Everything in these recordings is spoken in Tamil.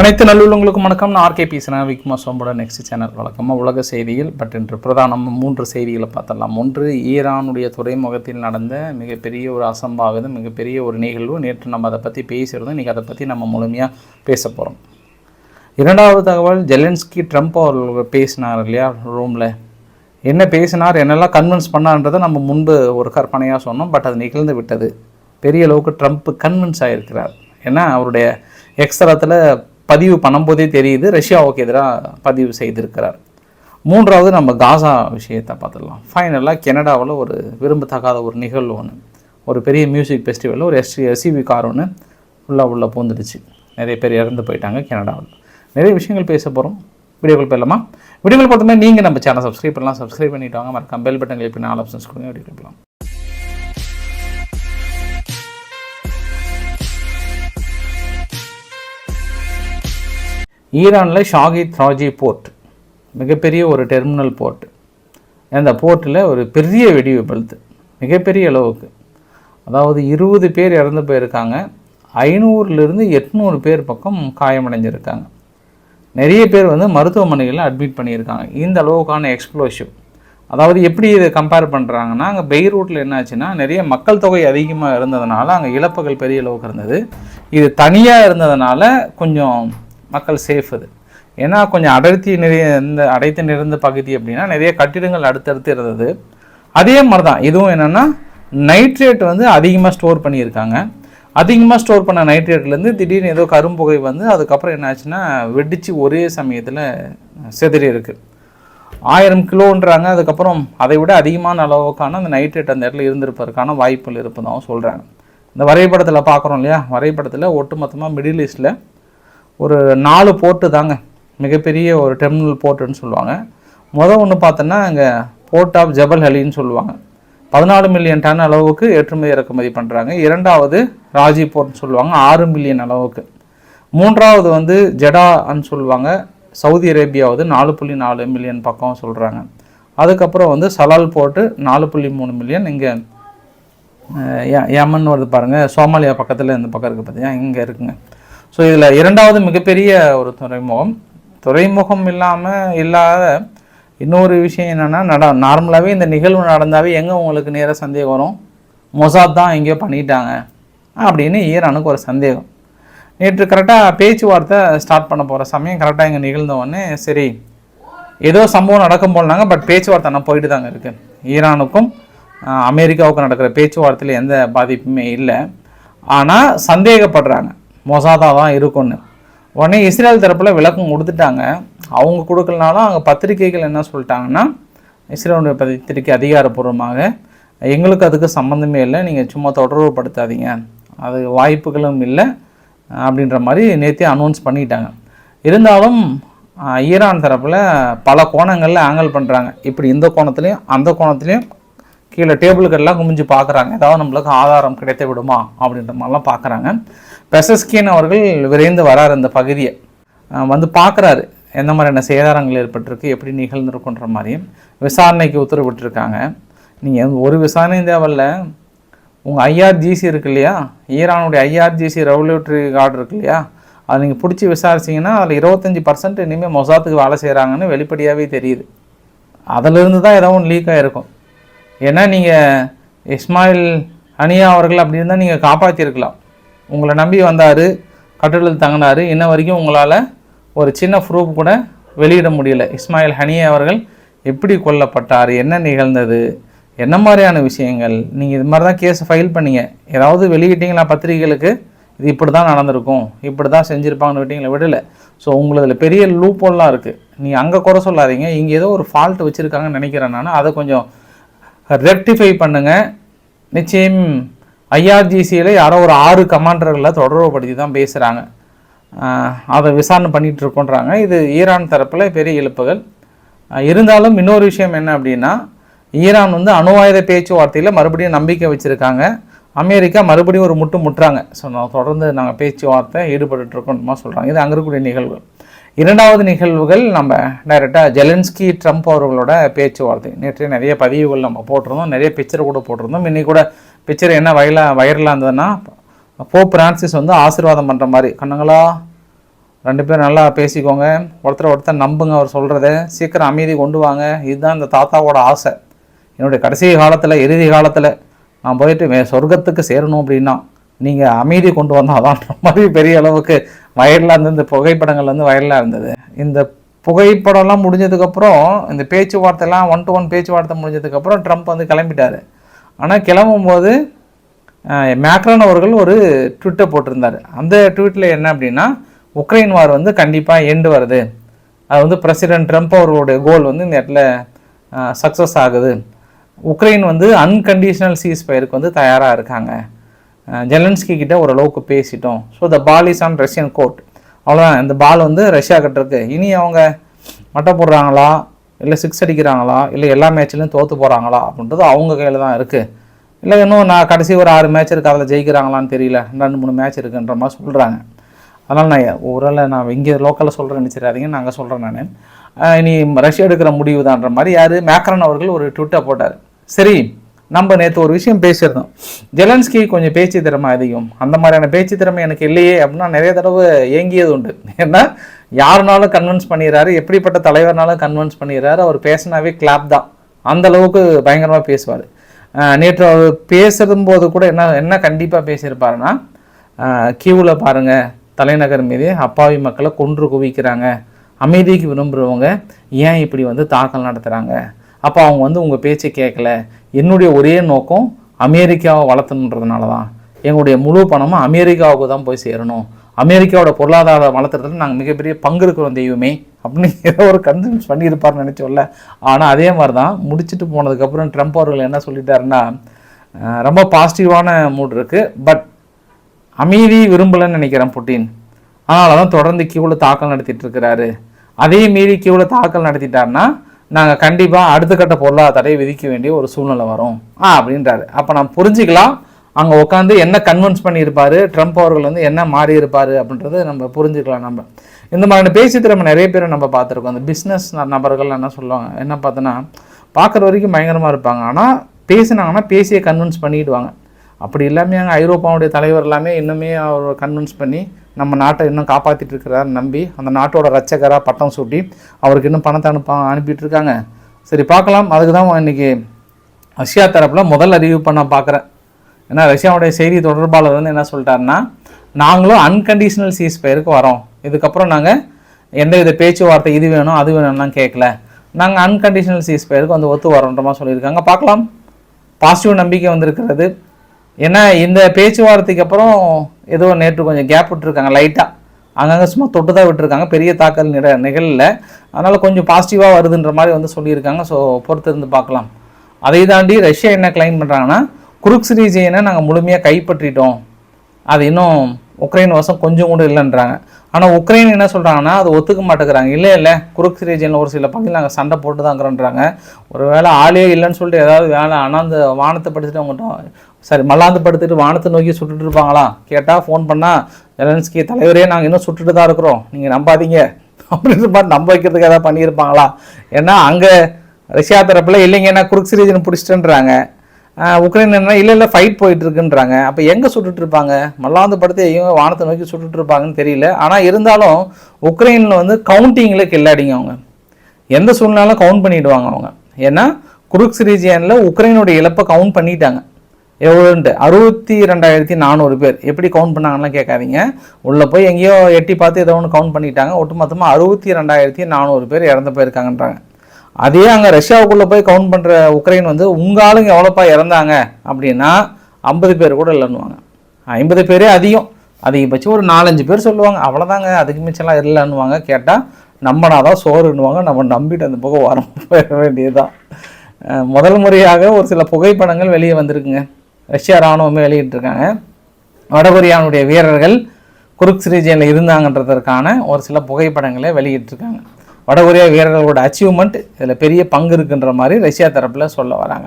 அனைத்து நல்லுள்ளவங்களுக்கும் வணக்கம். நான் ஆர்கே பேசுகிறேன் விக்மா சோம்போட நெக்ஸ்ட் சேனல் வழக்கமாக உலக செய்தியில் பட் இன்று பிரதானம் மூன்று செய்திகளை பார்த்தலாம் ஒன்று ஈரானுடைய துறைமுகத்தில் நடந்த மிகப்பெரிய ஒரு அசம்பாவிதம் மிகப்பெரிய ஒரு நிகழ்வு. நேற்று நம்ம அதை பற்றி பேசியிருந்தோம். இன்றைக்கி அதை பற்றி நம்ம முழுமையாக பேச போகிறோம் இரண்டாவது தகவல் ஜெலன்ஸ்கி ட்ரம்ப் அவர்கள் பேசினார் இல்லையா ரூமில் என்ன பேசினார் என்னெல்லாம் கன்வின்ஸ் பண்ணான்றதை நம்ம முன்பு ஒரு கற்பனையாக சொன்னோம் பட் அது நிகழ்ந்து விட்டது. பெரிய அளவுக்கு ட்ரம்ப் கன்வின்ஸ் ஆகியிருக்கிறார் ஏன்னா அவருடைய எக்ஸ்தலத்தில் பதிவு பண்ணும்போதே தெரியுது ரஷ்யாவுக்கு எதிராக பதிவு செய்திருக்கிறார். மூன்றாவது நம்ம காசா விஷயத்தை பார்த்துடலாம். ஃபைனலாக கனடாவில் ஒரு விரும்பத்தகாத ஒரு நிகழ்வு ஒன்று ஒரு பெரிய மியூசிக் ஃபெஸ்டிவலில் ஒரு எஸ்டி எஸ்சிவி கார் ஒன்று உள்ளே உள்ளே பூந்துடுச்சு. நிறைய பேர் இறந்து போயிட்டாங்க கெனடாவில். நிறைய விஷயங்கள் பேச போகிறோம் வீடியோக்கள் போயிடலாமா? வீடியோக்கள் பார்த்தோமே நீங்கள் நம்ம சேனல் சப்ஸ்கிரைப் பண்ணலாம். சப்ஸ்கிரைப் பண்ணிவிட்டு வாங்க. மறக்காம பெல் பட்டன் கிளிக் பண்ணி ஆல் ஆப்ஷன்ஸ் கொடுங்க. வீடியோ போகலாம் ஈரானில் ஷாகித் ராஜி போர்ட் மிகப்பெரிய ஒரு டெர்மினல் போர்ட். அந்த போர்ட்டில் ஒரு பெரிய வெடி விபத்து மிகப்பெரிய அளவுக்கு. அதாவது இருபது பேர் இறந்து போயிருக்காங்க. ஐநூறுலேருந்து எட்நூறு பேர் பக்கம் காயமடைஞ்சிருக்காங்க. நிறைய பேர் வந்து மருத்துவமனைகளில் அட்மிட் பண்ணியிருக்காங்க. இந்த அளவுக்கான எக்ஸ்ப்ளோசிவ் அதாவது எப்படி இதை கம்பேர் பண்ணுறாங்கன்னா அங்கே பெய்ரூட்டில் என்னாச்சுன்னா நிறைய மக்கள் தொகை அதிகமாக இருந்ததுனால அங்கே இழப்புகள் பெரிய அளவுக்கு இருந்தது. இது தனியாக இருந்ததுனால கொஞ்சம் மக்கள் சேஃப் அது. ஏன்னா கொஞ்சம் அடர்த்தி நிறைய இந்த அடைத்து நிறைந்த பகுதி அப்படின்னா நிறைய கட்டிடங்கள் அடுத்தடுத்து இருந்தது. அதே மாதிரி தான் இதுவும் என்னென்னா நைட்ரேட் வந்து அதிகமாக ஸ்டோர் பண்ணியிருக்காங்க. அதிகமாக ஸ்டோர் பண்ண நைட்ரேட்லேருந்து திடீர்னு ஏதோ கரும்புகை வந்து அதுக்கப்புறம் என்னாச்சுன்னா வெடித்து ஒரே சமயத்தில் செதறி இருக்குது ஆயிரம் கிலோன்றாங்க அதுக்கப்புறம் அதை விட அதிகமான அளவுக்கான அந்த நைட்ரேட் அந்த இடத்துல இருந்திருப்பதற்கான வாய்ப்புகள் இருப்பதாகவும் சொல்கிறாங்க இந்த வரைபடத்தில் பார்க்குறோம் இல்லையா? வரைபடத்தில் ஒட்டுமொத்தமாக மிடில் ஈஸ்ட்டில் ஒரு நாலு போர்ட்டு தாங்க. மிகப்பெரிய ஒரு டெர்மினல் போர்ட்டுன்னு சொல்லுவாங்க. மொதல் ஒன்று பார்த்தோன்னா அங்கே போர்ட் ஆஃப் ஜபல் ஹலின்னு சொல்லுவாங்க. பதினாலு மில்லியன் டன் அளவுக்கு ஏற்றுமதி இறக்குமதி பண்ணுறாங்க இரண்டாவது ராஜி போர்ட்னு சொல்லுவாங்க ஆறு மில்லியன் அளவுக்கு. மூன்றாவது வந்து ஜெடான்னு சொல்லுவாங்க. சவுதி அரேபியாவது நாலு புள்ளி நாலு மில்லியன் பக்கம் சொல்கிறாங்க அதுக்கப்புறம் வந்து சலால் போர்ட்டு நாலு புள்ளி மூணு மில்லியன் இங்கே யமன் வருது பாருங்கள் சோமாலியா பக்கத்தில் இந்த பக்கம் இருக்குது பார்த்தீங்கன்னா இங்கே இருக்குங்க. ஸோ இதில் இரண்டாவது மிகப்பெரிய ஒரு துறைமுகம். துறைமுகம் இல்லாமல் இல்லாத இன்னொரு விஷயம் என்னென்னா நட நார்மலாகவே இந்த நிகழ்வு நடந்தாவே எங்கே உங்களுக்கு நேராக சந்தேகம் வரும்? மொசாத் தான் எங்கேயோ பண்ணிட்டாங்க அப்படின்னு ஈரானுக்கு ஒரு சந்தேகம். நேற்று கரெக்டாக பேச்சுவார்த்தை ஸ்டார்ட் பண்ண போகிற சமயம் கரெக்டாக இங்கே நிகழ்ந்தவொடனே சரி ஏதோ சம்பவம் நடக்கும் போலனாங்க பட் பேச்சுவார்த்தை நான் போயிட்டு தாங்க இருக்குது ஈரானுக்கும் அமெரிக்காவுக்கும் நடக்கிற பேச்சுவார்த்தையில் எந்த பாதிப்புமே இல்லை. ஆனால் சந்தேகப்படுறாங்க. மொசாதா தான் இருக்கும்னு. உடனே இஸ்ரேல் தரப்பில் விளக்கம் கொடுத்துட்டாங்க. அவங்க கொடுக்கலனாலும் அங்கே பத்திரிகைகள் என்ன சொல்லிட்டாங்கன்னா இஸ்ரேலுடைய பத்திரிகை அதிகாரப்பூர்வமாக எங்களுக்கு அதுக்கு சம்மந்தமே இல்லை நீங்கள் சும்மா தொடர்புபடுத்தாதீங்க அது வாய்ப்புகளும் இல்லை அப்படின்ற மாதிரி நேற்றே அனௌன்ஸ் பண்ணிட்டாங்க. இருந்தாலும் ஈரான் தரப்பில் பல கோணங்களில் ஆங்கிள் பண்ணுறாங்க இப்படி இந்த கோணத்துலேயும் அந்த கோணத்துலேயும் கீழே டேபிள்கள்லாம் குமிஞ்சு பார்க்குறாங்க ஏதாவது நம்மளுக்கு ஆதாரம் கிடைத்து விடுமா அப்படின்ற மாதிரிலாம் பார்க்குறாங்க பெசஸ்கின் அவர்கள் விரைந்து வரார் அந்த பகுதியை. வந்து பார்க்குறாரு. எந்த மாதிரியான சேதாரங்கள் ஏற்பட்டிருக்கு எப்படி நிகழ்ந்துருக்குன்ற மாதிரியும் விசாரணைக்கு உத்தரவிட்டிருக்காங்க. நீங்கள் ஒரு விசாரணை தேவையில்ல. உங்கள் ஐஆர்ஜிசி இருக்கு இல்லையா? ஈரானுடைய ஐஆர்ஜிசி ரெவல்யூட்டரி கார்டு இருக்கு இல்லையா? அதை நீங்கள் பிடிச்சி விசாரிச்சிங்கன்னா அதில் இருபத்தஞ்சி பர்சன்ட் இனிமேல் மொசாத்துக்கு வேலை செய்கிறாங்கன்னு வெளிப்படையாகவே தெரியுது. அதிலிருந்து தான் ஏதோ ஒன்று லீக் ஆகிருக்கும் ஏன்னா நீங்கள் இஸ்மாயில் அனியா அவர்கள் அப்படி இருந்தால் நீங்கள் காப்பாற்றிருக்கலாம் உங்களை நம்பி வந்தார் கட்டடத்தில் தங்கினார் இன்ன வரைக்கும் உங்களால் ஒரு சின்ன ப்ரூஃப் கூட வெளியிட முடியல. இஸ்மாயில் ஹனியே அவர்கள் எப்படி கொல்லப்பட்டார் என்ன நிகழ்ந்தது என்ன மாதிரியான விஷயங்கள்? நீங்கள் இது மாதிரி தான் கேஸ் ஃபைல் பண்ணீங்க. ஏதாவது வெளியிட்டீங்களா பத்திரிகைகளுக்கு? இது இப்படி தான் நடந்திருக்கும். இப்படி தான் செஞ்சுருப்பாங்கன்னு விட்டீங்களா? விடலை. ஸோ உங்களதில் பெரிய லூப்போல்லாம் இருக்குது நீங்கள் அங்கே குறை சொல்லாதீங்க. இங்கே ஏதோ ஒரு ஃபால்ட் வச்சுருக்காங்கன்னு நினைக்கிறேன் நான். அதை கொஞ்சம் ரெக்டிஃபை பண்ணுங்கள் நிச்சயம் ஐஆர்ஜிசியில் யாரோ ஒரு ஆறு கமாண்டர்களை தொடர்புபடுத்தி தான் பேசுகிறாங்க அதை விசாரணை பண்ணிகிட்டு இருக்கோன்றாங்க. இது ஈரான் தரப்பில் பெரிய இழப்புகள். இருந்தாலும் இன்னொரு விஷயம் என்ன அப்படின்னா ஈரான் வந்து அணு ஆயுத பேச்சுவார்த்தையில் மறுபடியும் நம்பிக்கை வச்சுருக்காங்க. அமெரிக்கா மறுபடியும் ஒரு முட்டு முட்டுறாங்க. ஸோ நான் தொடர்ந்து நாங்கள் பேச்சுவார்த்தை ஈடுபட்டுருக்கோம்மா சொல்கிறாங்க இது அங்கே இருக்கக்கூடிய நிகழ்வுகள் இரண்டாவது நிகழ்வுகள் நம்ம டைரெக்டாக ஜெலன்ஸ்கி ட்ரம்ப் அவர்களோட பேச்சுவார்த்தை. நேற்று நிறைய பதிவுகள் நம்ம போட்டிருந்தோம். நிறைய பிக்சர் கூட போட்டிருந்தோம். இன்னைக்கு கூட பிக்சர் என்ன வயலாக வைரலாக இருந்ததுன்னா போப் பிரான்சிஸ் வந்து ஆசீர்வாதம் பண்ணுற மாதிரி. கண்ணுங்களா? ரெண்டு பேரும் நல்லா பேசிக்கோங்க. ஒருத்தர் ஒருத்தர் நம்புங்க அவர் சொல்கிறத சீக்கிரம் அமைதி கொண்டு வாங்க. இதுதான் இந்த தாத்தாவோட ஆசை. என்னுடைய கடைசி காலத்தில் இறுதி காலத்தில் நான் போயிட்டு வே சொர்க்கத்துக்கு சேரணும் அப்படின்னா நீங்கள் அமைதி கொண்டு வந்தால் தான் மாதிரி பெரிய அளவுக்கு வயலில் இருந்து இந்த புகைப்படங்கள் வந்து வயலில் இருந்தது. இந்த புகைப்படம்லாம் முடிஞ்சதுக்கப்புறம் இந்த பேச்சுவார்த்தைலாம் ஒன் டு ஒன் பேச்சுவார்த்தை முடிஞ்சதுக்கப்புறம் ட்ரம்ப் வந்து கிளம்பிட்டார். ஆனால் கிளம்பும்போது மேக்ரான் அவர்கள் ஒரு ட்விட்டை போட்டிருந்தார். அந்த ட்வீட்டில் என்ன அப்படின்னா உக்ரைன் வார் வந்து கண்டிப்பாக எண்டு வருது. அது வந்து பிரசிடென்ட் ட்ரம்ப் அவர்களுடைய கோல் வந்து இந்த இடத்துல சக்ஸஸ் ஆகுது. உக்ரைன் வந்து அன்கண்டிஷனல் சீஸ் ஃபயருக்கு வந்து தயாராக இருக்காங்க. ஜெலன்ஸ்கி கிட்ட ஓரளவுக்கு பேசிட்டோம். So the ball is on Russian court அவ்வளோதான் இந்த பால் வந்து ரஷ்யா கிட்ட இருக்கு. இனி அவங்க மட்டை போடுறாங்களா? இல்லை சிக்ஸ் அடிக்கிறாங்களா? இல்லை எல்லா மேட்ச்லையும் தோற்று போகிறாங்களா அப்படின்றது அவங்க கையில் தான் இருக்குது இல்லை இன்னும் நான் கடைசி ஒரு ஆறு மேட்ச் இருக்குது அதில் ஜெயிக்கிறாங்களான்னு தெரியல. ரெண்டு மூணு மேட்ச் இருக்குன்ற மாதிரி சொல்கிறாங்க அதனால் நான் ஒருவேளை நான் இங்கே லோக்கலில் சொல்கிறேன்னு நினச்சிடாதீங்க நாங்கள் சொல்கிறேன் நான். இனி ரஷ்யா எடுக்கிற முடிவு தான்ற மாதிரி யார்? மேக்ரன் அவர்கள் ஒரு ட்விட்டர் போட்டார். சரி நம்ம நேற்று ஒரு விஷயம் பேசியிருந்தோம். ஜெலன்ஸ்கி கொஞ்சம் பேச்சு திறமை அதிகம். அந்த மாதிரியான பேச்சு திறமை எனக்கு இல்லையே அப்படின்னா நிறைய தடவை ஏங்கியது உண்டு. ஏன்னா யாருனாலும் கன்வின்ஸ் பண்ணிடுறாரு எப்படிப்பட்ட தலைவர்னாலும் கன்வின்ஸ் பண்ணிடுறாரு. அவர் பேசினாவே கிளாப் தான். அந்த அளவுக்கு பயங்கரமாக பேசுவார். நேற்று அவர் பேசும் போது கூட என்ன என்ன கண்டிப்பாக பேசியிருப்பாருன்னா கியூவில் பாருங்கள் தலைநகர் மீது அப்பாவி மக்களை கொன்று குவிக்கிறாங்க. அமைதிக்கு விரும்புகிறவங்க ஏன் இப்படி வந்து தாக்கல் நடத்துகிறாங்க அப்போ அவங்க வந்து உங்கள் பேச்சை கேட்கல. என்னுடைய ஒரே நோக்கம் அமெரிக்காவை வளர்த்தணுன்றதுனால தான் எங்களுடைய முழு பணமும் அமெரிக்காவுக்கு தான் போய் சேரணும். அமெரிக்காவோட பொருளாதார வளர்த்துறதுல நாங்கள் மிகப்பெரிய பங்கு இருக்கிறோம் தெய்வமே அப்படின்னு ஏதோ ஒரு கன்வின்ஸ் பண்ணியிருப்பார்னு நினச்சோல்ல ஆனால் அதே மாதிரி தான் முடிச்சுட்டு போனதுக்கப்புறம் ட்ரம்ப் அவர்கள் என்ன சொல்லிட்டாருன்னா ரொம்ப பாசிட்டிவான மூட் இருக்குது பட் அமைதி விரும்பலைன்னு நினைக்கிறேன் புட்டின். அதனால தான் தொடர்ந்து கியூவில் தாக்கல் நடத்திட்டு இருக்கிறாரு. அதே மீறி கியூவில் தாக்கல் நடத்திட்டாருன்னா நாங்கள் கண்டிப்பாக அடுத்த கட்ட பொருளாதாரத்தை விதிக்க வேண்டிய ஒரு சூழ்நிலை வரும். ஆ அப்படின்றாரு. அப்போ நான் புரிஞ்சுக்கலாம். அங்கே உட்காந்து என்ன கன்வின்ஸ் பண்ணியிருப்பார்? ட்ரம்ப் அவர்கள் வந்து என்ன மாறி இருப்பார் அப்படின்றத நம்ம புரிஞ்சுக்கலாம் நம்ம. இந்த மாதிரி பேச்சு திறமை நிறைய பேரை நம்ம பார்த்துருக்கோம். அந்த பிஸ்னஸ் நபர்கள் என்ன சொல்லுவாங்க? என்ன பார்த்தோன்னா பார்க்குற வரைக்கும் பயங்கரமாக இருப்பாங்க. ஆனால் பேசினாங்கன்னா பேசியே கன்வின்ஸ் பண்ணிடுவாங்க. அப்படி இல்லாமல் அங்கே ஐரோப்பாவுடைய தலைவர் எல்லாமே இன்னுமே அவர் கன்வின்ஸ் பண்ணி நம்ம நாட்டை இன்னும் காப்பாற்றிட்டு இருக்கிறார் நம்பி அந்த நாட்டோட ரச்சகராக பட்டம் சூட்டி அவருக்கு இன்னும் பணத்தை அனுப்ப அனுப்பிட்டு இருக்காங்க சரி பார்க்கலாம். அதுக்கு தான் இன்னைக்கு ரஷ்யா தரப்பில் முதல் அறிவிப்பை நான் பார்க்குறேன். ஏன்னா ரஷ்யாவுடைய செய்தி தொடர்பாளர் வந்து என்ன சொல்லிட்டாருன்னா நாங்களும் அன்கண்டிஷனல் சீஸ் பெயருக்கு வரோம். இதுக்கப்புறம் நாங்கள் எந்த வித பேச்சுவார்த்தை இது வேணும் அது வேணும்லாம் கேட்கல. நாங்கள் அன்கண்டிஷனல் சீஸ் பெயருக்கு வந்து ஒத்து வரோன்றமாக சொல்லியிருக்காங்க. பார்க்கலாம். பாசிட்டிவ் நம்பிக்கை வந்திருக்கிறது. ஏன்னா இந்த பேச்சுவார்த்தைக்கு அப்புறம் ஏதோ நேற்று கொஞ்சம் கேப் விட்டுருக்காங்க லைட்டாக அங்கங்கே சும்மா தொட்டு தான் விட்டுருக்காங்க பெரிய தாக்கல் நிற நிகழல. அதனால் கொஞ்சம் பாசிட்டிவாக வருதுன்ற மாதிரி வந்து சொல்லியிருக்காங்க. ஸோ பொறுத்து இருந்து பார்க்கலாம். அதை தாண்டி ரஷ்யா என்ன கிளைம் பண்ணுறாங்கன்னா குருக்ஸ் ரீஜியனை நாங்கள் முழுமையாக கைப்பற்றிட்டோம். அது இன்னும் உக்ரைன் வசம் கொஞ்சம் கூட இல்லைன்றாங்க. ஆனால் உக்ரைன் என்ன சொல்கிறாங்கன்னா அது ஒத்துக்க மாட்டேங்கிறாங்க. இல்லை இல்லை குருக்ஸ் ரீஜனில் ஒரு சில பகுதியில் நாங்கள் சண்டை போட்டு தாங்கிறோன்றாங்க ஒரு வேளை ஆளே இல்லைன்னு சொல்லிட்டு ஏதாவது வேலை ஆனால் அந்த வானத்தை படுத்துட்டு அவங்ககிட்ட சரி மல்லாந்து படுத்துட்டு வானத்தை நோக்கி சுட்டுட்டு இருப்பாங்களா? கேட்டால் ஃபோன் பண்ணால் ஜெலன்ஸ்கி தலைவரே நாங்கள் இன்னும் சுட்டுட்டு தான் இருக்கிறோம். நீங்கள் நம்பாதீங்க. அப்படின்ற மாதிரி நம்ப வைக்கிறதுக்கு ஏதாவது பண்ணியிருப்பாங்களா? ஏன்னா அங்கே ரஷ்யா தரப்பில் இல்லைங்க ஏன்னா குருக்ஸ் ரீஜன் பிடிச்சிட்டுன்றாங்க. உக்ரைன் என்ன இல்லை இல்லை ஃபைட் போயிட்டு இருக்குன்றாங்க அப்போ எங்கே சுட்டுட்டு இருப்பாங்க மல்லாந்து படத்தை இவங்க வானத்தை நோக்கி சுட்டுட்டு இருப்பாங்கன்னு தெரியல. ஆனால் இருந்தாலும் உக்ரைனில் வந்து கவுண்டிங்கில் கில்லாடிங்க அவங்க. எந்த சூழ்நிலும் கவுண்ட் பண்ணிடுவாங்க அவங்க. ஏன்னா குருக்ஸ் ரீஜியனில் உக்ரைனுடைய இழப்பை கவுண்ட் பண்ணிட்டாங்க. எவ்வளோன்ட்டு அறுபத்தி ரெண்டாயிரத்தி நானூறு பேர். எப்படி கவுண்ட் பண்ணாங்கலாம் கேட்காதீங்க. உள்ளே போய் எங்கேயோ எட்டி பார்த்து ஏதோ ஒன்று கவுண்ட் பண்ணிட்டாங்க. ஒட்டுமொத்தமாக அறுபத்தி ரெண்டாயிரத்தி நானூறு பேர் இறந்து போயிருக்காங்கன்றாங்க. அதே அங்கே ரஷ்யாவுக்குள்ளே போய் கவுண்ட் பண்ணுற உக்ரைன் வந்து உங்க ஆளுங்க எவ்வளோப்பா இறந்தாங்க? அப்படின்னா ஐம்பது பேர் கூட இல்லைன்னுவாங்க. ஐம்பது பேரே அதிகம். அதிகபட்சம் ஒரு நாலஞ்சு பேர் சொல்லுவாங்க. அவ்வளோதாங்க அதுக்கு மிச்சம்லாம் இல்லைன்னுவாங்க. கேட்டால் நம்பினாதான் சோறுன்னுவாங்க. நம்ம நம்பிட்டு அந்த பக்கம் வர போயிட வேண்டியதுதான். முதல் முறையாக ஒரு சில புகைப்படங்கள் வெளியே வந்திருக்குங்க. ரஷ்யா இராணுவமே வெளியிட்டிருக்காங்க. வடகொரியானுடைய வீரர்கள் குருக்ஸ் ரீஜியனில் இருந்தாங்கன்றதற்கான ஒரு சில புகைப்படங்களை வெளியிட்டிருக்காங்க. வடகொரியா வீரர்களோட அச்சீவ்மெண்ட் இதில் பெரிய பங்கு இருக்குன்ற மாதிரி ரஷ்யா தரப்பில் சொல்ல வராங்க.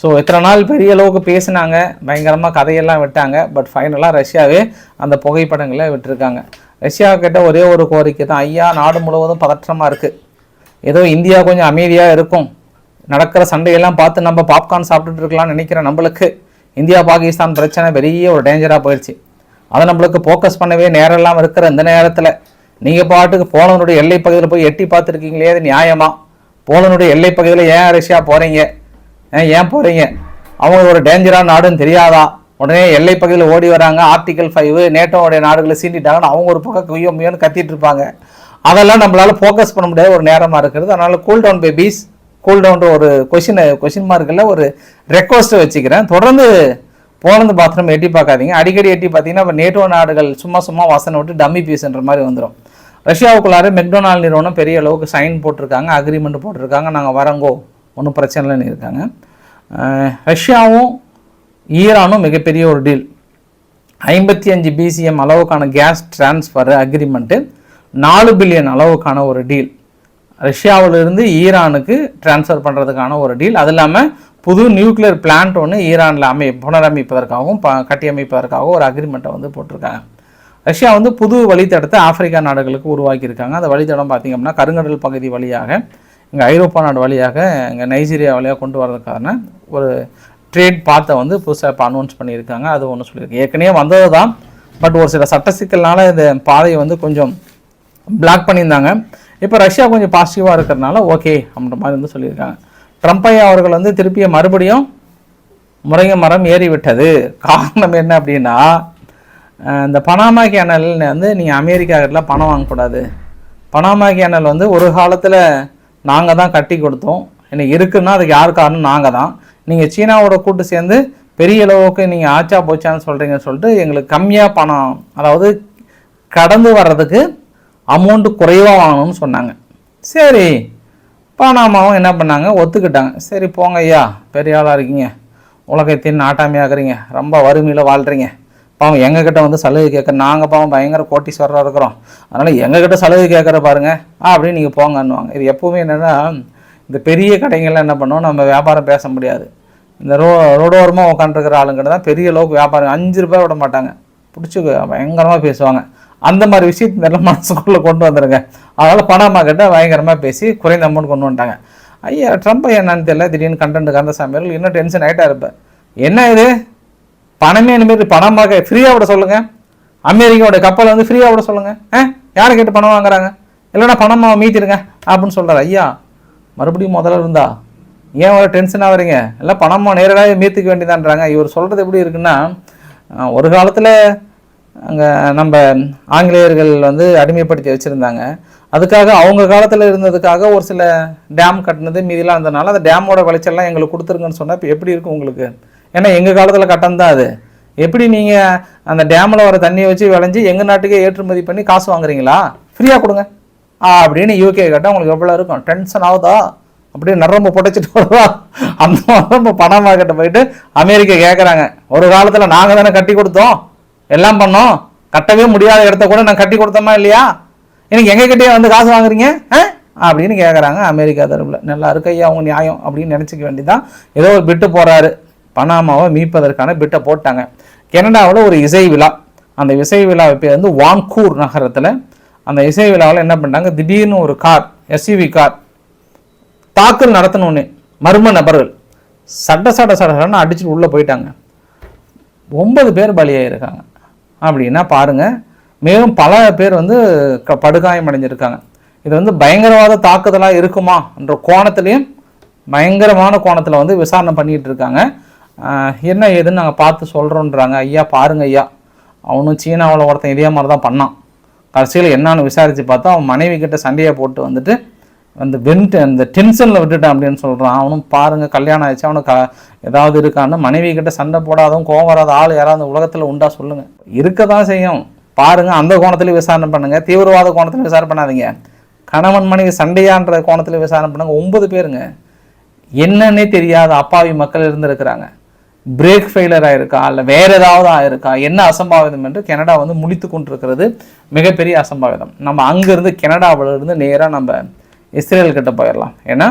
ஸோ இத்தனை நாள் பெரிய அளவுக்கு பேசினாங்க பயங்கரமாக கதையெல்லாம் விட்டாங்க பட் ஃபைனலாக ரஷ்யாவே அந்த புகைப்படங்களை விட்டிருக்காங்க. ரஷ்யா கிட்ட ஒரே ஒரு கோரிக்கை தான் ஐயா நாடு முழுவதும் பதற்றமாக இருக்குது ஏதோ இந்தியா கொஞ்சம் அமைதியாக இருக்கும். நடக்கிற சண்டையெல்லாம் பார்த்து நம்ம பாப்கார்ன் சாப்பிட்டுட்டு இருக்கலாம்னு நினைக்கிற நம்மளுக்கு இந்தியா பாகிஸ்தான் பிரச்சனை பெரிய ஒரு டேஞ்சராக போயிடுச்சு. அதை நம்மளுக்கு ஃபோக்கஸ் பண்ணவே நேரம் இல்லாமல் இருக்கிற இந்த நேரத்தில் நீங்கள் பாட்டுக்கு போலனுடைய எல்லை பகுதியில் போய் எட்டி பார்த்துருக்கீங்களே அது நியாயமா? போலனுடைய எல்லை பகுதியில் ஏன் ரஷ்யா போகிறீங்க ஏன் போகிறீங்க அவங்க ஒரு டேஞ்சரான நாடுன்னு தெரியாதா? உடனே எல்லை பகுதியில் ஓடி வராங்க ஆர்டிகல் ஃபைவ் நேட்டோடைய நாடுகளை சீண்டிட்டாங்கன்னு அவங்க ஒரு பக்கம் குய்யோ முயன்னு கத்திட்டு இருப்பாங்க. அதெல்லாம் நம்மளால் ஃபோக்கஸ் பண்ண முடியாத ஒரு நேரமாக இருக்கிறது. அதனால் கூல் டவுன் பேபிஸ் கூல் ஒரு கொஷின் கொஷின் மார்க்கில் ஒரு ரெக்வஸ்ட்டை வச்சுக்கிறேன். தொடர்ந்து போனது பாத்ரூம் எட்டி பார்க்காதீங்க. அடிக்கடி எட்டி பார்த்தீங்கன்னா இப்போ நேட்டோ நாடுகள் சும்மா சும்மா வாசனை விட்டு டம்மி பீஸ்ன்ற மாதிரி வந்துடும் ரஷ்யாவுக்குள்ளார மெக்டொனால் நிறுவனம் பெரிய அளவுக்கு சைன் போட்டிருக்காங்க அக்ரிமெண்ட் போட்டிருக்காங்க. நாங்கள் வரங்கோ ஒன்றும் பிரச்சனை இல்லைன்னு இருக்காங்க. ரஷ்யாவும் ஈரானும் மிகப்பெரிய ஒரு டீல் ஐம்பத்தி அஞ்சு பிசிஎம் அளவுக்கான கேஸ் டிரான்ஸ்ஃபர் அக்ரிமெண்ட்டு நாலு பில்லியன் அளவுக்கான ஒரு டீல் ரஷ்யாவிலிருந்து ஈரானுக்கு ட்ரான்ஸ்ஃபர் பண்ணுறதுக்கான ஒரு டீல் அது இல்லாமல் புது நியூக்ளியர் பிளான்ட் ஒன்று ஈரானில் அமை புனரமைப்பதற்காகவும் ப கட்டியமைப்பதற்காகவும் ஒரு அக்ரிமெண்ட்டை வந்து போட்டிருக்காங்க. ரஷ்யா வந்து புது வழித்தடத்தை ஆப்பிரிக்கா நாடுகளுக்கு உருவாக்கியிருக்காங்க. அந்த வழித்தடம் பார்த்திங்க அப்படின்னா கருங்கடல் பகுதி வழியாக இங்கே ஐரோப்பா நாடு வழியாக இங்கே நைஜீரியா வழியாக கொண்டு வரதுக்கான ஒரு ட்ரேட் பாத்தை வந்து புதுசாக இப்போ அனௌன்ஸ் பண்ணியிருக்காங்க. அது ஒன்று சொல்லியிருக்கு. ஏற்கனவே வந்தது தான் பட் ஒரு சில சட்ட சிக்கல்னால இந்த பாதையை வந்து கொஞ்சம் பிளாக் பண்ணியிருந்தாங்க. இப்போ ரஷ்யா கொஞ்சம் பாசிட்டிவாக இருக்கிறனால ஓகே அப்படின்ற மாதிரி வந்து சொல்லியிருக்காங்க. ட்ரம்ப் ஐயா அவர்கள் வந்து திருப்பிய மறுபடியும் முறைய மரம் ஏறிவிட்டது. காரணம் என்ன அப்படின்னா இந்த பனாமா கேனல் வந்து நீங்கள் அமெரிக்காக்கிட்ட பணம் வாங்கக்கூடாது. பனாமா கேனல் வந்து ஒரு காலத்தில் நாங்கள் தான் கட்டி கொடுத்தோம். இன்னைக்கு இருக்குன்னா அதுக்கு யார் காரணம்? நாங்கள் தான். நீங்கள் சீனாவோட கூட்டு சேர்ந்து பெரிய அளவுக்கு நீங்கள் ஆச்சா போச்சான்னு சொல்கிறீங்கன்னு சொல்லிட்டு எங்களுக்கு கம்மியாக பணம் அதாவது கடந்து வர்றதுக்கு அமௌண்ட்டு குறைவாக வாங்கணும்னு சொன்னாங்க. சரி பனாமாவும் என்ன பண்ணாங்க? ஒத்துக்கிட்டாங்க. சரி போங்க ஐயா. பெரிய ஆளாக இருக்கீங்க. உலகத்தின் நாட்டாமையாகிறீங்க ரொம்ப வறுமையில் வாழ்கிறீங்க பாவம் எங்ககிட்ட வந்து சலுகை கேட்க நாங்கள் பாவம் பயங்கர கோட்டீஸ்வரராக இருக்கிறோம். அதனால் எங்ககிட்ட சலுகை கேட்குற பாருங்க. ஆ அப்படின்னு நீங்கள் போங்கன்னுவாங்க. இது எப்போவுமே என்னென்னா இந்த பெரிய கடைகள்லாம் என்ன பண்ணுவோம் நம்ம வியாபாரம் பேச முடியாது. இந்த ரோ ரோடோரமாக உட்காந்துருக்கிற ஆளுங்கிட்ட தான் பெரிய அளவுக்கு வியாபாரம் அஞ்சு ரூபாய் விட மாட்டாங்க. பிடிச்சி பயங்கரமாக பேசுவாங்க. அந்த மாதிரி விஷயத்து நல்ல மனசுக்குள்ளே கொண்டு வந்துருங்க. அதனால் பணமாக கிட்ட பயங்கரமாக பேசி குறைந்த அமௌண்ட் கொண்டு வந்துட்டாங்க. ஐயா ட்ரம்ப் என்னன்னு தெரியல திடீர்னு கண்டென்ட் கந்த அவர்கள் இன்னும் டென்ஷன் ஆகிட்டா இருப்பேன். என்ன இது? பணமே இனிமேல் பணமாக ஃப்ரீயாக விட சொல்லுங்கள் அமெரிக்காவோட கப்பலை வந்து ஃப்ரீயாக விட சொல்லுங்கள் ஆ? யாரை கேட்டு பணம் வாங்குறாங்க? இல்லைன்னா பணமாக மீத்திருங்க அப்படின்னு சொல்கிறார் ஐயா மறுபடியும் முதல்ல இருந்தா? ஏன் வர டென்ஷன் வரீங்க எல்லாம் பணமாக நேரடியாக மீத்துக்க வேண்டியதான்றாங்க. இவர் சொல்கிறது எப்படி இருக்குன்னா ஒரு காலத்தில் அங்கே நம்ம ஆங்கிலேயர்கள் வந்து அடிமைப்படுத்தி வச்சுருந்தாங்க. அதுக்காக அவங்க காலத்தில் இருந்ததுக்காக ஒரு சில டேம் கட்டினது மீதிலாம் இருந்ததுனால அந்த டேமோட விளைச்சல்லாம் எங்களுக்கு கொடுத்துருங்கன்னு சொன்னால் இப்போ எப்படி இருக்கும் உங்களுக்கு? ஏன்னா எங்கள் காலத்தில் கட்டம் தான் அது. எப்படி நீங்கள் அந்த டேமில் வர தண்ணியை வச்சு விளைஞ்சி எங்கள் நாட்டுக்கே ஏற்றுமதி பண்ணி காசு வாங்குறீங்களா? ஃப்ரீயாக கொடுங்க. ஆ அப்படின்னு யூகே கேட்டால் உங்களுக்கு எவ்வளோ இருக்கும்? டென்ஷன் ஆகுதா? அப்படியே நரம்பு புடைச்சிட்டு வருவா. அந்த நரம்பு பணம் மார்க்கெட்டை போயிட்டு அமெரிக்கா கேட்குறாங்க ஒரு காலத்தில் நாங்கள் தானே கட்டி கொடுத்தோம். எல்லாம் பண்ணோம். கட்டவே முடியாத இடத்த கூட நான் கட்டி கொடுத்தோமா இல்லையா? எனக்கு எங்க கிட்டே வந்து காசு வாங்குறீங்க? ஆ? அப்படின்னு கேட்குறாங்க அமெரிக்கா தரப்பில். நல்லா இருக்கு ஐயா அவங்க நியாயம் அப்படின்னு நினச்சிக்க வேண்டியதான் ஏதோ ஒரு பிட்டு போகிறாரு பனாமாவை மீட்பதற்கான பிட்டை போட்டாங்க. கனடாவில் ஒரு இசை விழா. அந்த இசை விழா பேர் வந்து வான்கூர் நகரத்தில். அந்த இசை விழாவில் என்ன பண்ணாங்க திடீர்னு ஒரு கார் எஸ்யூவி கார் தாக்கல் நடத்தணும்னு மர்ம நபர்கள் சட்ட சட சடன்னு அடிச்சுட்டு உள்ளே போயிட்டாங்க. ஒன்பது பேர் பலியாயிருக்காங்க. அப்படின்னா பாருங்க மேலும் பல பேர் வந்து க படுகாயம் அடைஞ்சிருக்காங்க இது வந்து பயங்கரவாத தாக்குதலாக இருக்குமா என்ற கோணத்துலேயும் பயங்கரமான கோணத்தில் வந்து விசாரணை பண்ணிகிட்டு இருக்காங்க. என்ன ஏதுன்னு நாங்கள் பார்த்து சொல்கிறோன்றாங்க ஐயா பாருங்க ஐயா. அவனும் சீனாவில் ஒருத்தன் இதே மாதிரி தான் பண்ணான். கடைசியில் என்னான்னு விசாரித்து பார்த்தா அவன் மனைவி கிட்ட சண்டையை போட்டு வந்துட்டு அந்த வென்ட் அந்த டென்ஷனில் விட்டுட்டான் அப்படின்னு சொல்கிறான் அவனும் பாருங்கள் கல்யாணம் ஆயிடுச்சு. அவனுக்கு க- ஏதாவது இருக்கான்னு மனைவி கிட்ட சண்டை போடாதவன் கோவம் வராத ஆள் யாராவது உலகத்தில் உண்டா சொல்லுங்கள் இருக்க தான் செய்யும். பாருங்கள் அந்த கோணத்தில் விசாரணை பண்ணுங்கள் தீவிரவாத கோணத்தில் விசாரணை பண்ணாதீங்க. கணவன் மனைவி சண்டையான்ற கோணத்தில் விசாரணை பண்ணுங்கள் ஒன்பது பேருங்க. என்னன்னே தெரியாத அப்பாவி மக்கள் இருந்திருக்கிறாங்க. பிரேக் ஃபெயிலர் ஆயிருக்கா? இல்லை வேற ஏதாவது ஆயிருக்கா? என்ன அசம்பாவிதம் என்று கனடா வந்து முழித்து கொண்டிருக்கிறது. மிகப்பெரிய அசம்பாவிதம். நம்ம அங்கேருந்து கனடாவிலிருந்து நேராக நம்ம இஸ்ரேல் கிட்ட போயிடலாம் ஏன்னா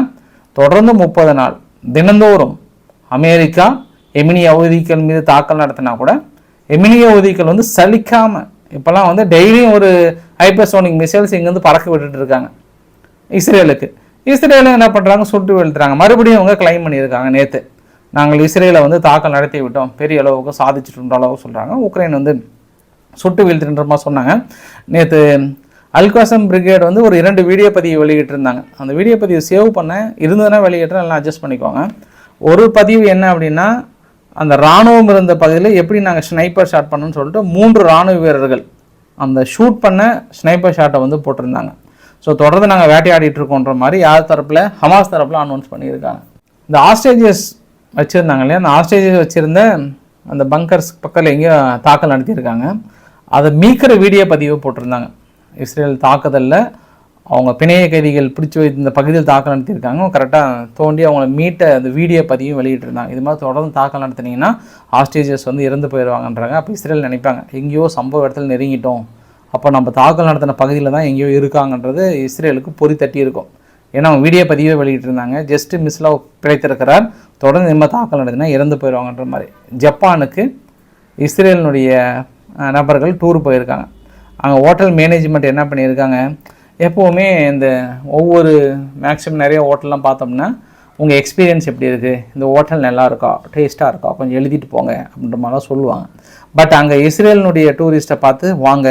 தொடர்ந்து முப்பது நாள் தினந்தோறும் அமெரிக்கா எமினி அவதிகள் மீது தாக்கல் நடத்தினா கூட எமினி அவதிகள் வந்து சலிக்காமல் இப்போல்லாம் வந்து டெய்லியும் ஒரு ஹைப்பர்சோனிக் மிசைல்ஸ் இங்கேருந்து பறக்க விட்டுட்டு இருக்காங்க. இஸ்ரேலுக்கு. இஸ்ரேலும் என்ன பண்ணுறாங்க சுட்டு வீழ்த்துறாங்க. மறுபடியும் அவங்க கிளைம் பண்ணியிருக்காங்க நேற்று நாங்கள் இஸ்ரேலை வந்து தாக்கல் நடத்தி விட்டோம். பெரிய அளவுக்கு சாதிச்சுட்டுன்ற அளவுக்கு சொல்கிறாங்க உக்ரைன் வந்து சுட்டு வீழ்த்துன்ற மாதிரி சொன்னாங்க நேற்று அல்காசம் பிரிகேட் வந்து ஒரு இரண்டு வீடியோ பதிவு வெளியிட்டிருந்தாங்க. அந்த வீடியோ பதிவு சேவ் பண்ண இருந்ததுன்னா வெளியிட்டேன் எல்லாம் அட்ஜஸ்ட் பண்ணிக்கோங்க. ஒரு பதிவு என்ன அப்படின்னா அந்த இராணுவம் இருந்த பகுதியில் எப்படி நாங்கள் ஸ்னைப்பர் ஷாட் பண்ணோம்னு சொல்லிட்டு மூன்று இராணுவ வீரர்கள் அந்த ஷூட் பண்ண ஸ்னைப்பர் ஷாட்டை வந்து போட்டிருந்தாங்க. ஸோ தொடர்ந்து நாங்கள் வேட்டையாடிட்டு இருக்கோன்ற மாதிரி யார் தரப்பில்? ஹமாஸ் தரப்பில் அனௌன்ஸ் பண்ணியிருக்காங்க. இந்த ஆஸ்ட்ரேஜியஸ் வச்சுருந்தாங்க இல்லையா அந்த ஆஸ்ட்ரேஜியஸ் வச்சுருந்த அந்த பங்கர்ஸ் பக்கத்தில் எங்கேயோ தாக்கல் நடத்தியிருக்காங்க. அதை மீக்கிற வீடியோ பதிவு போட்டிருந்தாங்க. இஸ்ரேல் தாக்குதலில் அவங்க பிணைய கைதிகள் பிடிச்சி வை இந்த பகுதியில் தாக்கல் நடத்தியிருக்காங்க. கரெக்டாக தோண்டி அவங்கள மீட்ட அந்த வீடியோ பதிவும் வெளியிட்டிருந்தாங்க. இது மாதிரி தொடர்ந்து தாக்கல் நடத்தினீங்கன்னா ஆஸ்ட்ரேஜியஸ் வந்து இறந்து போயிடுவாங்கன்றாங்க. அப்போ இஸ்ரேல் நினைப்பாங்க எங்கேயோ சம்பவ இடத்துல நெருங்கிட்டோம். அப்போ நம்ம தாக்கல் நடத்தின பகுதியில் தான் எங்கேயோ இருக்காங்கன்றது இஸ்ரேலுக்கு பொறி தட்டி இருக்கும் ஏன்னா அவங்க வீடியோ பதிவே வெளியிட்டிருந்தாங்க. ஜஸ்ட்டு மிஸ்லாவ் பிழைத்திருக்கிறார். தொடர்ந்து நம்ம தாக்கல் நடத்தினா இறந்து போயிடுவாங்கன்ற மாதிரி. ஜப்பானுக்கு இஸ்ரேலினுடைய நபர்கள் டூர் போயிருக்காங்க. அங்கே ஹோட்டல் மேனேஜ்மெண்ட் என்ன பண்ணியிருக்காங்க? எப்போவுமே இந்த ஒவ்வொரு மேக்ஸிமம் நிறைய ஹோட்டல்லாம் பார்த்தோம்னா உங்கள் எக்ஸ்பீரியன்ஸ் எப்படி இருக்குது இந்த ஹோட்டல் நல்லா இருக்கா? டேஸ்ட்டாக இருக்கா? கொஞ்சம் எழுதிட்டு போங்க அப்படின்ற மாதிரிலாம் சொல்லுவாங்க. பட் அங்கே இஸ்ரேலினுடைய டூரிஸ்ட்டை பார்த்து வாங்க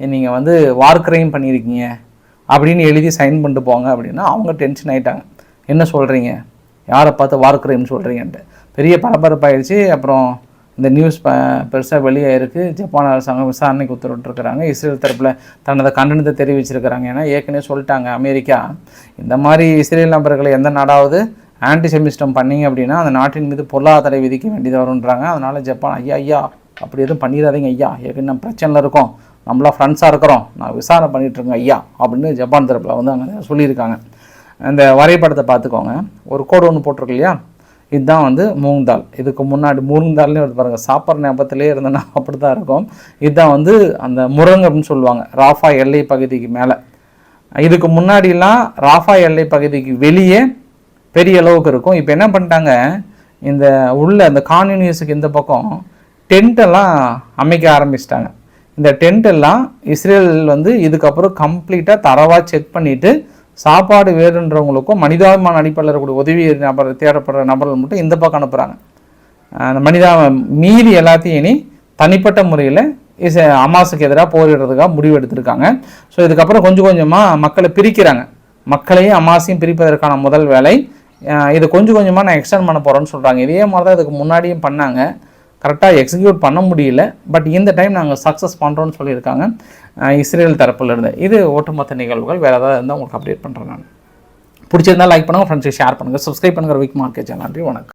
நீங்கள் வந்து வார்க்ரைம் பண்ணியிருக்கீங்க. அப்படின்னு எழுதி சைன் பண்ணிட்டு போங்க அப்படின்னா அவங்க டென்ஷன் ஆகிட்டாங்க என்ன சொல்கிறீங்க யாரை பார்த்து வார் கிரைம் சொல்கிறீங்கன்ட்டு பெரிய பரபரப்பாயிடுச்சு அப்புறம் இந்த நியூஸ் ப பெருசாக வெளியே இருக்குது ஜப்பான் அரசாங்கம் விசாரணைக்கு உத்தரவிட்டிருக்கிறாங்க. இஸ்ரேல் தரப்பில் தனது கண்டனத்தை தெரிவிச்சிருக்கிறாங்க. ஏன்னா ஏற்கனவே சொல்லிட்டாங்க அமெரிக்கா. இந்த மாதிரி இஸ்ரேல் நபர்களை எந்த நாடாவது ஆன்டி செமிஸ்டம் பண்ணீங்க அப்படின்னா அந்த நாட்டின் மீது பொருளாதார விதிக்க வேண்டியதாக வருன்றாங்க அதனால் ஜப்பான் ஐயா ஐயா அப்படி எதுவும் பண்ணிடாதீங்க ஐயா. ஏற்கனவே நம்ம பிரச்சனையில் இருக்கோம். நம்மளா ஃப்ரெண்ட்ஸாக இருக்கிறோம். நான் விசாரணை பண்ணிகிட்ருக்கேன் ஐயா அப்படின்னு ஜப்பான் தரப்பில் வந்து அங்கே சொல்லியிருக்காங்க. இந்த வரைபடத்தை பார்த்துக்கோங்க. ஒரு கோடு ஒன்று போட்டிருக்கு இல்லையா? இதுதான் வந்து மூங் தால் இதுக்கு முன்னாடி மூங் தால்னே பாருங்கள் சாப்பிட்ற ஞாபகத்திலே இருந்தேன்னா அப்படி தான் இருக்கும். இதுதான் வந்து அந்த முருங்கை அப்படின்னு சொல்லுவாங்க. ராஃபா எல்லை பகுதிக்கு மேலே. இதுக்கு முன்னாடிலாம் ராஃபா எல்லை பகுதிக்கு வெளியே பெரிய அளவுக்கு இருக்கும். இப்போ என்ன பண்ணிட்டாங்க? இந்த உள்ள அந்த கான்யூனியஸுக்கு இந்த பக்கம் டென்ட் எல்லாம் அமைக்க ஆரம்பிச்சிட்டாங்க. இந்த டென்ட் எல்லாம் இஸ்ரேல் வந்து இதுக்கப்புறம் கம்ப்ளீட்டாக தரவாக செக் பண்ணிவிட்டு சாப்பாடு வேறுன்றவங்களுக்கும் மனிதாபிமான அடிப்படையில் இருக்கக்கூடிய உதவி நபர் தேடப்படுற நபர்கள் மட்டும் இந்த பக்கம் அனுப்புகிறாங்க அந்த மனிதா மீதி எல்லாத்தையும் இனி தனிப்பட்ட முறையில் இச அமாஸுக்கு எதிராக போரிடுறதுக்காக முடிவு எடுத்திருக்காங்க. ஸோ இதுக்கப்புறம் கொஞ்சம் கொஞ்சமாக மக்களை பிரிக்கிறாங்க. மக்களையும் அமாஸையும் பிரிப்பதற்கான முதல் வேலை. இதை இது கொஞ்சம் கொஞ்சமாக நான் எக்ஸ்டெண்ட் பண்ண போகிறேன்னு சொல்கிறாங்க இதே மாதிரி தான் இதுக்கு முன்னாடியும் பண்ணாங்க. கரெக்டாக எக்ஸிக்யூட் பண்ண முடியல பட் இந்த டைம் நாங்கள் சக்ஸஸ் பண்ணுறோன்னு சொல்லியிருக்காங்க. இஸ்ரேல் தரப்புலேருந்து. இது ஒட்டுமொத்த நிகழ்வுகள். வேறு ஏதாவது இருந்தால் உங்களுக்கு அப்டேட் பண்ணுறேன் நான். பிடிச்சிருந்தால் லைக் பண்ணுங்கள் ஃப்ரெண்ட்ஸுக்கு ஷேர் பண்ணுங்கள் சப்ஸ்கிரைப் பண்ணுங்கள் விக் மார்க்கெட் சேனல் நன்றி வணக்கம்.